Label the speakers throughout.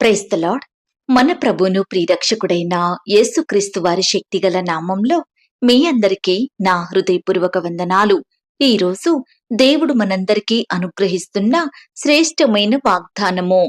Speaker 1: క్రైస్తలాడ్ మన ప్రభును ప్రియరక్షకుడైన యేసుక్రీస్తు వారి శక్తిగల నామంలో మీ అందరికీ నా హృదయపూర్వక వందనాలు. ఈ రోజు దేవుడు మనందరికీ అనుగ్రహిస్తున్న శ్రేష్టమైన వాగ్దానము.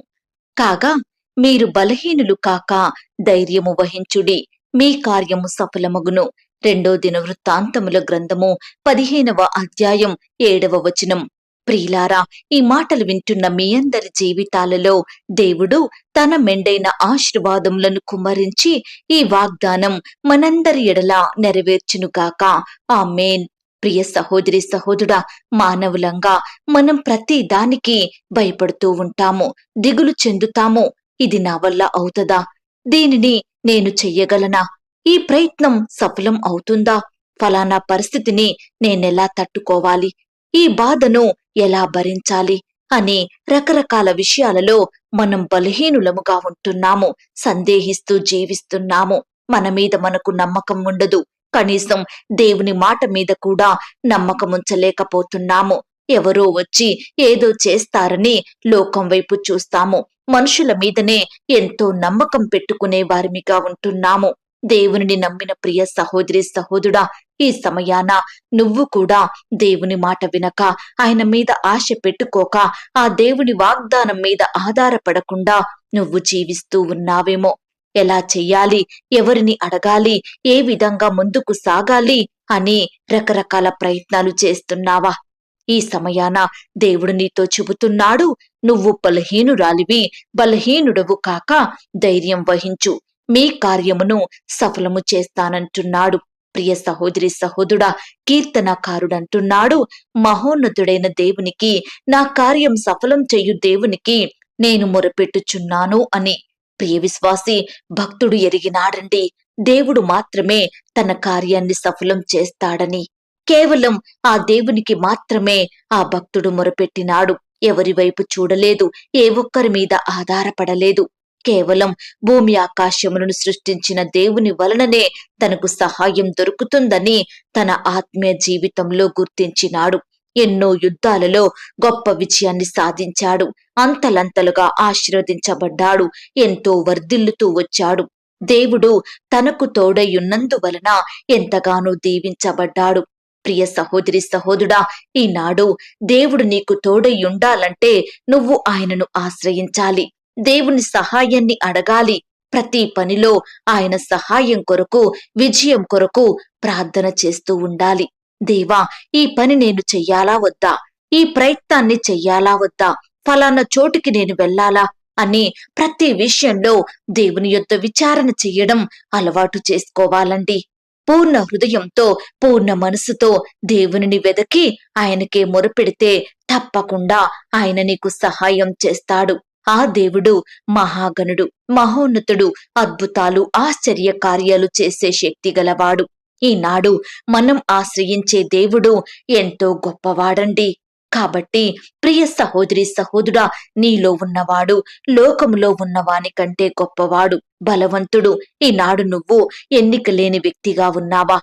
Speaker 1: కాగా మీరు బలహీనులు కాక ధైర్యము వహించుడి. మీ కార్యము సఫలమగును. రెండో దిన వృత్తాంతముల గ్రంథము పదిహేనవ అధ్యాయం ఏడవ వచనం. ప్రియులారా ఈ మాటలు వింటున్న మీ అందరి జీవితాలలో దేవుడు తన మెండైన ఆశీర్వాదములను కుమ్మరించి ఈ వాగ్దానం మనందరి ఎడల నెరవేర్చునుగాక ఆ మేన్ ప్రియ సహోదరి సహోదరుడా మానవులంగా మనం ప్రతి దానికి భయపడుతూ ఉంటాము దిగులు చెందుతాము. ఇది నా వల్ల అవుతదా? దీనిని నేను చెయ్యగలనా? ఈ ప్రయత్నం సఫలం అవుతుందా? ఫలానా పరిస్థితిని నేనెలా తట్టుకోవాలి? ఈ బాధను ఎలా భరించాలి అని రకరకాల విషయాలలో మనం బలహీనులముగా ఉంటున్నాము సందేహిస్తూ జీవిస్తున్నాము. మన మీద మనకు నమ్మకం ఉండదు. కనీసం దేవుని మాట మీద కూడా నమ్మకం ఉంచలేకపోతున్నాము ఎవరో వచ్చి ఏదో చేస్తారని లోకం వైపు చూస్తాము. మనుషుల మీదనే ఎంతో నమ్మకం పెట్టుకునే వారిమిగా ఉంటున్నాము. దేవునిని నమ్మిన ప్రియ సహోదరి సహోదరుడా ఈ సమయాన నువ్వు కూడా దేవుని మాట వినక ఆయన మీద ఆశ పెట్టుకోక ఆ దేవుని వాగ్దానం మీద ఆధారపడకుండా నువ్వు జీవిస్తూ ఉన్నావేమో. ఎలా చెయ్యాలి? ఎవరిని అడగాలి? ఏ విధంగా ముందుకు సాగాలి? అని రకరకాల ప్రయత్నాలు చేస్తున్నావా? ఈ సమయాన దేవుడు నీతో చెబుతున్నాడు నువ్వు బలహీనురాలివి బలహీనుడవు కాక ధైర్యం వహించు. మీ కార్యమును సఫలము చేస్తానంటున్నాడు. ప్రియ సహోదరి సహోదుడా కీర్తనకారుడంటున్నాడు. మహోన్నతుడైన దేవునికి నా కార్యం సఫలం చెయ్యు దేవునికి నేను మొరపెట్టుచున్నాను అని. ప్రియ విశ్వాసి భక్తుడు ఎరిగినాడండి. దేవుడు మాత్రమే తన కార్యాన్ని సఫలం చేస్తాడని. కేవలం ఆ దేవునికి మాత్రమే ఆ భక్తుడు మొరపెట్టినాడు. ఎవరి వైపు చూడలేదు ఏ ఒక్కరి మీద ఆధారపడలేదు. కేవలం భూమి ఆకాశములను సృష్టించిన దేవుని వలననే తనకు సహాయం దొరుకుతుందని తన ఆత్మీయ జీవితంలో గుర్తించినాడు. ఎన్నో యుద్ధాలలో గొప్ప విజయాన్ని సాధించాడు. అంతలంతలుగా ఆశీర్వదించబడ్డాడు. ఎంతో వర్ధిల్లుతూ వచ్చాడు. దేవుడు తనకు తోడయున్నందువలన ఎంతగానో దీవించబడ్డాడు. ప్రియ సహోదరి సహోదుడా ఈనాడు దేవుడు నీకు తోడై ఉండాలంటే నువ్వు ఆయనను ఆశ్రయించాలి. దేవుని సహాయాన్ని అడగాలి. ప్రతి పనిలో ఆయన సహాయం కొరకు విజయం కొరకు ప్రార్థన చేస్తూ ఉండాలి. దేవా ఈ పని నేను చెయ్యాలా వద్దా? ఈ ప్రయత్నాన్ని చెయ్యాలా వద్దా? ఫలానా చోటుకి నేను వెళ్ళాలా? అని ప్రతి విషయంలో దేవుని యొక్క విచారణ చెయ్యడం అలవాటు చేసుకోవాలండి. పూర్ణ హృదయంతో పూర్ణ మనసుతో దేవునిని వెదకి ఆయనకే మొరపెడితే తప్పకుండా ఆయన నీకు సహాయం చేస్తాడు. ఆ దేవుడు మహాగణుడు మహోన్నతుడు అద్భుతాలు ఆశ్చర్య కార్యాలు చేసే శక్తి గలవాడు. ఈనాడు మనం ఆశ్రయించే దేవుడు ఎంతో గొప్పవాడండి. కాబట్టి ప్రియ సహోదరి సహోదరుడా నీలో ఉన్నవాడు లోకములో ఉన్నవాని కంటే గొప్పవాడు బలవంతుడు. ఈనాడు నువ్వు ఎన్నిక లేని వ్యక్తిగా ఉన్నావా?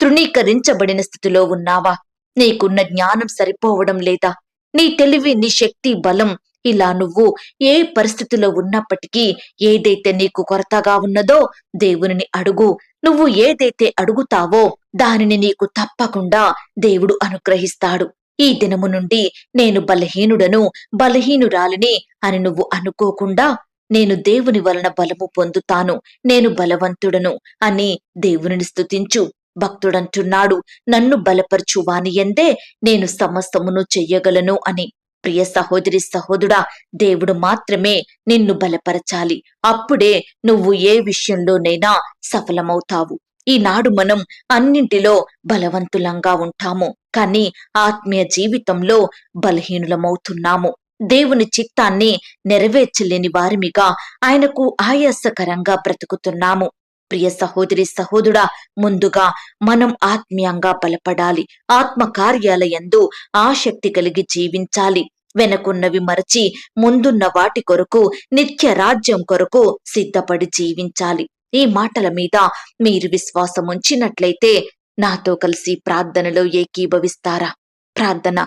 Speaker 1: తృణీకరించబడిన స్థితిలో ఉన్నావా? నీకున్న జ్ఞానం సరిపోవడం లేదా? నీ తెలివి నీ శక్తి బలం ఇలా నువ్వు ఏ పరిస్థితిలో ఉన్నప్పటికీ ఏదైతే నీకు కొరతగా ఉన్నదో దేవుని అడుగు. నువ్వు ఏదైతే అడుగుతావో దానిని నీకు తప్పకుండా దేవుడు అనుగ్రహిస్తాడు. ఈ దినము నుండి నేను బలహీనుడను బలహీనురాలిని అని నువ్వు అనుకోకుండా నేను దేవుని వలన బలము పొందుతాను నేను బలవంతుడను అని దేవునిని స్థుతించు భక్తుడంటున్నాడు నన్ను బలపరచువాని ఎందే నేను సమస్తమును చెయ్యగలను అని. ప్రియ సహోదరి సహోదరుడా దేవుడు మాత్రమే నిన్ను బలపరచాలి. అప్పుడే నువ్వు ఏ విషయంలోనైనా సఫలమవుతావు. ఈనాడు మనం అన్నింటిలో బలవంతులంగా ఉంటాము. కానీ ఆత్మీయ జీవితంలో బలహీనులమవుతున్నాము. దేవుని చిత్తాన్ని నెరవేర్చలేని వారిమిగా ఆయనకు ఆయాసకరంగా బ్రతుకుతున్నాము. ప్రియ సహోదరి సహోదరుడా ముందుగా మనం ఆత్మీయంగా బలపడాలి. ఆత్మ కార్యాలయందు ఆసక్తి కలిగి జీవించాలి. వెనకున్నవి మరచి ముందున్న వాటి కొరకు నిత్య రాజ్యం కొరకు సిద్ధపడి జీవించాలి. ఈ మాటల మీద మీరు విశ్వాసం ఉంచినట్లయితే నాతో కలిసి ప్రార్థనలో ఏకీభవిస్తారా? ప్రార్థన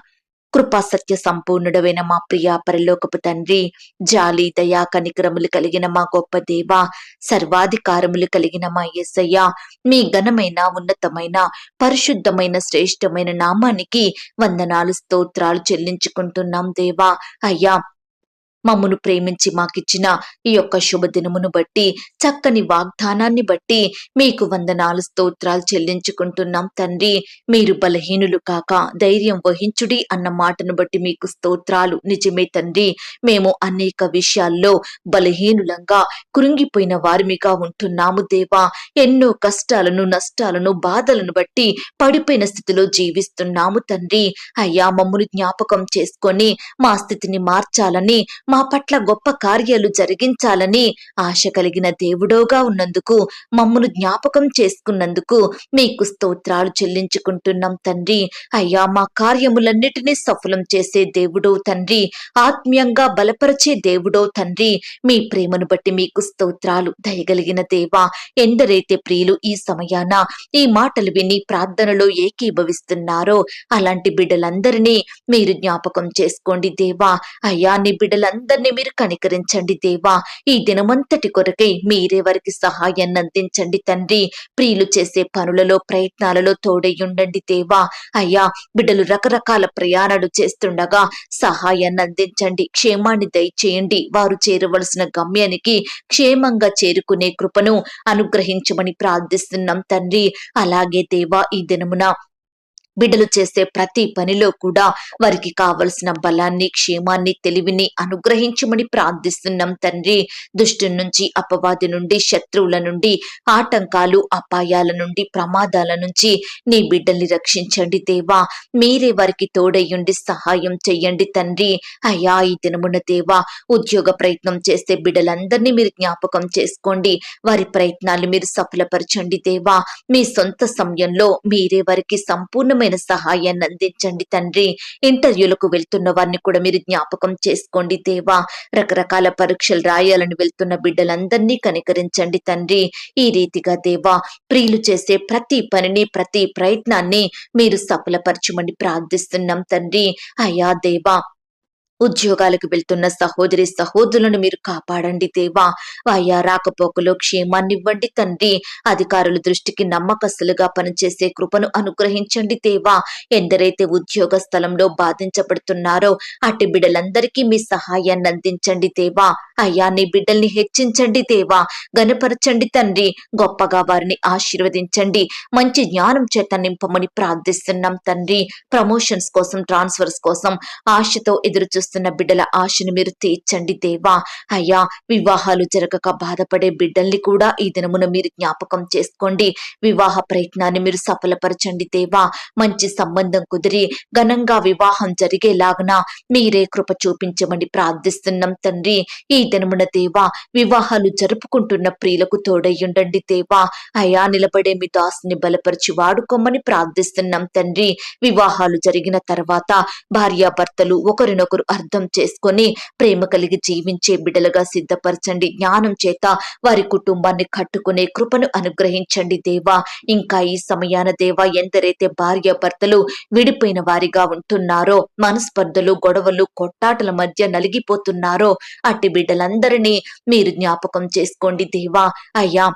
Speaker 1: కృపా సత్య సంపూర్ణుడవైన మా ప్రియా పరలోకపు తండ్రి జాలి దయా కనికరములు కలిగిన మా గొప్ప దేవ సర్వాధికారములు కలిగిన మా యేసయ్య మీ ఘనమైన ఉన్నతమైన పరిశుద్ధమైన శ్రేష్టమైన నామానికి వందనాలు స్తోత్రాలు చెల్లించుకుంటున్నాం దేవా. అయ్యా మమ్మను ప్రేమించి మాకిచ్చిన ఈ యొక్క శుభదినమును బట్టి చక్కని వాగ్దానాన్ని బట్టి మీకు వందనాలు స్తోత్రాలు చెల్లించుకుంటున్నాం తండ్రి. మీరు బలహీనులు కాక ధైర్యం వహించుడి అన్న మాటను బట్టి మీకు స్తోత్రాలు. నిజమే తండ్రి. మేము అనేక విషయాల్లో బలహీనులంగా కురింగిపోయిన వారిమిగా ఉంటున్నాము దేవా. ఎన్నో కష్టాలను నష్టాలను బాధలను బట్టి పడిపోయిన స్థితిలో జీవిస్తున్నాము తండ్రి. అయ్యా మమ్మను జ్ఞాపకం చేసుకొని మా స్థితిని మార్చాలని మా పట్ల గొప్ప కార్యాలు జరిగించాలని ఆశ కలిగిన దేవుడోగా ఉన్నందుకు మమ్మను జ్ఞాపకం చేసుకున్నందుకు మీకు స్తోత్రాలు చెల్లించుకుంటున్నాం తండ్రి. అయ్యా మా కార్యములన్నిటినీ సఫలం చేసే దేవుడో తండ్రి. ఆత్మీయంగా బలపరిచే దేవుడో తండ్రి. మీ ప్రేమను బట్టి మీకు స్తోత్రాలు దయగలిగిన దేవా ఎందరైతే ప్రియులు ఈ సమయాన ఈ మాటలు విని ప్రార్థనలో ఏకీభవిస్తున్నారో అలాంటి బిడ్డలందరినీ మీరు జ్ఞాపకం చేసుకోండి దేవా. అయ్యా నీ అందరినీ మీరు కనికరించండి దేవా. ఈ దినమంతటి కొరకై మీరే వారికి సహాయాన్ని అందించండి తండ్రి. ప్రియులు చేసే పనులలో ప్రయత్నాలలో తోడయ్యుండండి దేవా. అయ్యా బిడ్డలు రకరకాల ప్రయాణాలు చేస్తుండగా సహాయాన్ని అందించండి. క్షేమాన్ని దయచేయండి. వారు చేరవలసిన గమ్యానికి క్షేమంగా చేరుకునే కృపను అనుగ్రహించమని ప్రార్థిస్తున్నాం తండ్రి. అలాగే దేవా ఈ దినమున బిడ్డలు చేసే ప్రతి పనిలో కూడా వారికి కావలసిన బలాన్ని క్షేమాన్ని తెలివిని అనుగ్రహించమని ప్రార్థిస్తున్నాం తండ్రి. దుష్టు నుంచి అపవాది నుండి శత్రువుల నుండి ఆటంకాలు అపాయాల నుండి ప్రమాదాల నుంచి నీ బిడ్డల్ని రక్షించండి దేవా. మీరే వారికి తోడయ్యుండి సహాయం చెయ్యండి తండ్రి. అయ్యా ఈ దినమున దేవా ఉద్యోగ ప్రయత్నం చేసే బిడ్డలందరినీ మీరు జ్ఞాపకం చేసుకోండి. వారి ప్రయత్నాలు మీరు సఫలపరచండి దేవా. మీ సొంత సమయంలో మీరే వారికి అవసరమైన సహాయాన్ని అందించండి తండ్రి. ఇంటర్వ్యూలకు వెళ్తున్న వారిని కూడా మీరు జ్ఞాపకం చేసుకోండి దేవా. రకరకాల పరీక్షలు రాయాలని వెళ్తున్న బిడ్డలందరినీ కనికరించండి తండ్రి. ఈ రీతిగా దేవా ప్రియులు చేసే ప్రతి పనిని ప్రతి ప్రయత్నాన్ని మీరు సఫలపరచమని ప్రార్థిస్తున్నాం తండ్రి. అయా దేవా ఉద్యోగాలకు వెళ్తున్న సహోదరి సహోదరులను మీరు కాపాడండి దేవా. అయ్యా రాకపోకలో క్షేమాన్నివ్వండి తండ్రి. అధికారుల దృష్టికి నమ్మకస్తులుగా పనిచేసే కృపను అనుగ్రహించండి దేవా. ఎందరైతే ఉద్యోగ స్థలంలో బాధించబడుతున్నారో అట్టి బిడ్డలందరికీ మీ సహాయాన్ని అందించండి దేవా. అయ్యా నీ బిడ్డల్ని హెచ్చించండి దేవా. గనపరచండి తండ్రి. గొప్పగా వారిని ఆశీర్వదించండి. మంచి జ్ఞానం చేత నింపమని ప్రార్థిస్తున్నాం తండ్రి. ప్రమోషన్స్ కోసం ట్రాన్స్ఫర్స్ కోసం ఆశతో ఎదురు చూస్తున్న బిడ్డల ఆశను మీరు తీర్చండి దేవా. అయ్యా వివాహాలు జరగక బాధపడే బిడ్డల్ని కూడా ఈ దినమున మీరు జ్ఞాపకం చేసుకోండి. వివాహ ప్రయత్నాన్ని మీరు సఫలపరచండి దేవా. మంచి సంబంధం కుదిరి ఘనంగా వివాహం జరిగేలాగన మీరే కృప చూపించమని ప్రార్థిస్తున్నాం తండ్రి. ఈ దినమున దేవా వివాహాలు జరుపుకుంటున్న ప్రియులకు తోడయ్యుండండి దేవా. అయా నిలబడే మీ దాసుని బలపరిచి వాడుకోమని ప్రార్థిస్తున్నాం తండ్రి. వివాహాలు జరిగిన తర్వాత భార్యాభర్తలు ఒకరినొకరు అర్థం చేసుకొని ప్రేమ కలిగి జీవించే బిడ్డలుగా సిద్ధపరచండి. జ్ఞానం చేత వారి కుటుంబాన్ని కట్టుకునే కృపను అనుగ్రహించండి దేవా. ఇంకా ఈ సమయాన దేవా ఎందరైతే భార్యాభర్తలు విడిపోయిన వారిగా ఉంటున్నారో మనస్పర్ధలు గొడవలు కొట్టాటల మధ్య నలిగిపోతున్నారో అట్టి బిడ్డలందరినీ మీరు జ్ఞాపకం చేసుకోండి దేవా. అయ్యా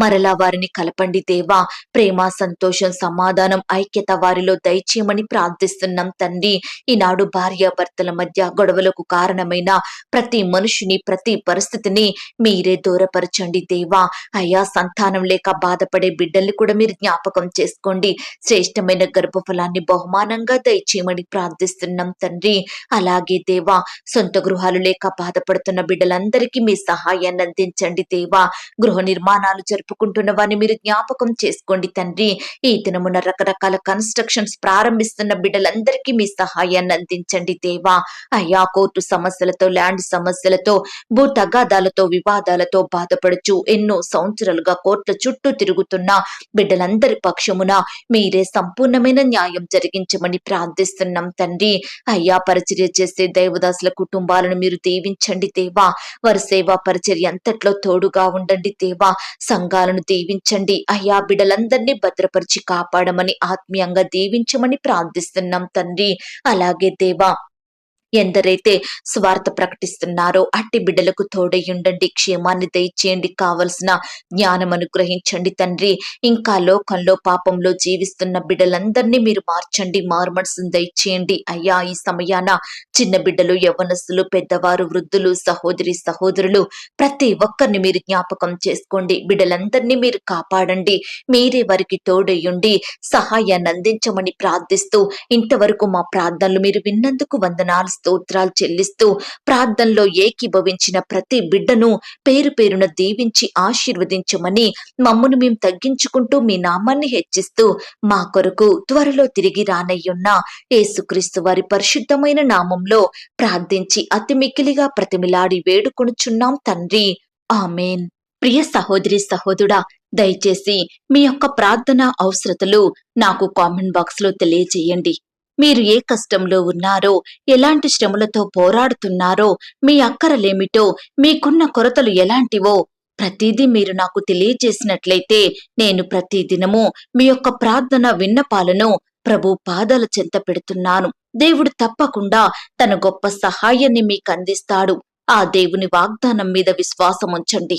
Speaker 1: మరలా వారిని కలపండి దేవా. ప్రేమ సంతోషం సమాధానం ఐక్యత వారిలో దయచేయమని ప్రార్థిస్తున్నాం తండ్రి. ఈనాడు భార్యాభర్తల మధ్య గొడవలకు కారణమైన ప్రతి మనుషుని ప్రతి పరిస్థితిని మీరే దూరపరచండి దేవా. అయ్యా సంతానం లేక బాధపడే బిడ్డల్ని కూడా మీరు జ్ఞాపకం చేసుకోండి. శ్రేష్టమైన గర్భఫలాన్ని బహుమానంగా దయచేయమని ప్రార్థిస్తున్నాం తండ్రి. అలాగే దేవా సొంత గృహాలు లేక బాధపడుతున్న బిడ్డలందరికీ మీ సహాయాన్ని అందించండి దేవా. గృహ నిర్మాణాలు నిలుపుకుంటున్న వారిని మీరు జ్ఞాపకం చేసుకోండి తండ్రి. ఈ దినమున రకరకాల కన్స్ట్రక్షన్స్ ప్రారంభిస్తున్న బిడ్డలందరికీ మీ సహాయాన్ని అందించండి దేవా. అయ్యా కోర్టు సమస్యలతో ల్యాండ్ సమస్యలతో భూ తగాదాలతో వివాదాలతో బాధపడుచు ఎన్నో సంవత్సరాలుగా కోర్టుల చుట్టూ తిరుగుతున్న బిడ్డలందరి పక్షమున మీరే సంపూర్ణమైన న్యాయం జరిగించమని ప్రార్థిస్తున్నాం తండ్రి. అయ్యా పరిచర్య చేసే దైవదాసుల కుటుంబాలను మీరు దీవించండి దేవా. వారి సేవా పరిచర్య అంతట్లో తోడుగా ఉండండి దేవా. సంఘ కుటుంబాలను దీవించండి. అయ్యా బిడ్డలందరినీ భద్రపరిచి కాపాడమని ఆత్మీయంగా దీవించమని ప్రార్థిస్తున్నాం తండ్రి. అలాగే దేవా ఎందరైతే స్వార్థ ప్రకటిస్తున్నారో అట్టి బిడ్డలకు తోడయ్యుండండి క్షేమాన్ని దయచేయండి కావలసిన జ్ఞానం అనుగ్రహించండి తండ్రి. ఇంకా లోకంలో పాపంలో జీవిస్తున్న బిడ్డలందరినీ మీరు మార్చండి మారుమనసును దయచేయండి. అయ్యా ఈ సమయాన చిన్న బిడ్డలు యవ్వనస్తులు పెద్దవారు వృద్ధులు సహోదరి సహోదరులు ప్రతి ఒక్కరిని మీరు జ్ఞాపకం చేసుకోండి. బిడ్డలందరినీ మీరు కాపాడండి. మీరే వారికి తోడయ్యుండి సహాయాన్ని అందించమని ప్రార్థిస్తూ ఇంతవరకు మా ప్రార్థనలు మీరు విన్నందుకు వందనాలు స్తోత్రాలు చెల్లిస్తూ ప్రార్థనలో ఏకీభవించిన ప్రతి బిడ్డను పేరు పేరున దీవించి ఆశీర్వదించమని మమ్మను మేము తగ్గించుకుంటూ మీ నామాన్ని హెచ్చిస్తూ మా కొరకు త్వరలో తిరిగి రానయ్యున్న యేసుక్రీస్తు వారి పరిశుద్ధమైన నామంలో ప్రార్థించి అతి మిక్కిలిగా ప్రతిమిలాడి వేడుకొనుచున్నాం తండ్రి. ఆమెన్. ప్రియ సహోదరి సహోదరుడా దయచేసి మీ యొక్క ప్రార్థన అవసరతలు నాకు కామెంట్ బాక్స్లో తెలియజేయండి. మీరు ఏ కష్టంలో ఉన్నారో ఎలాంటి శ్రమలతో పోరాడుతున్నారో మీ అక్కరలేమిటో మీకున్న కొరతలు ఎలాంటివో ప్రతిదీ మీరు నాకు తెలియజేసినట్లయితే నేను ప్రతిదినము మీ యొక్క ప్రార్థన విన్నపాలను ప్రభు పాదాల చెంత పెడుతున్నాను. దేవుడు తప్పకుండా తన గొప్ప సహాయాన్ని మీకు అందిస్తాడు ఆ దేవుని వాగ్దానం మీద విశ్వాసం ఉంచండి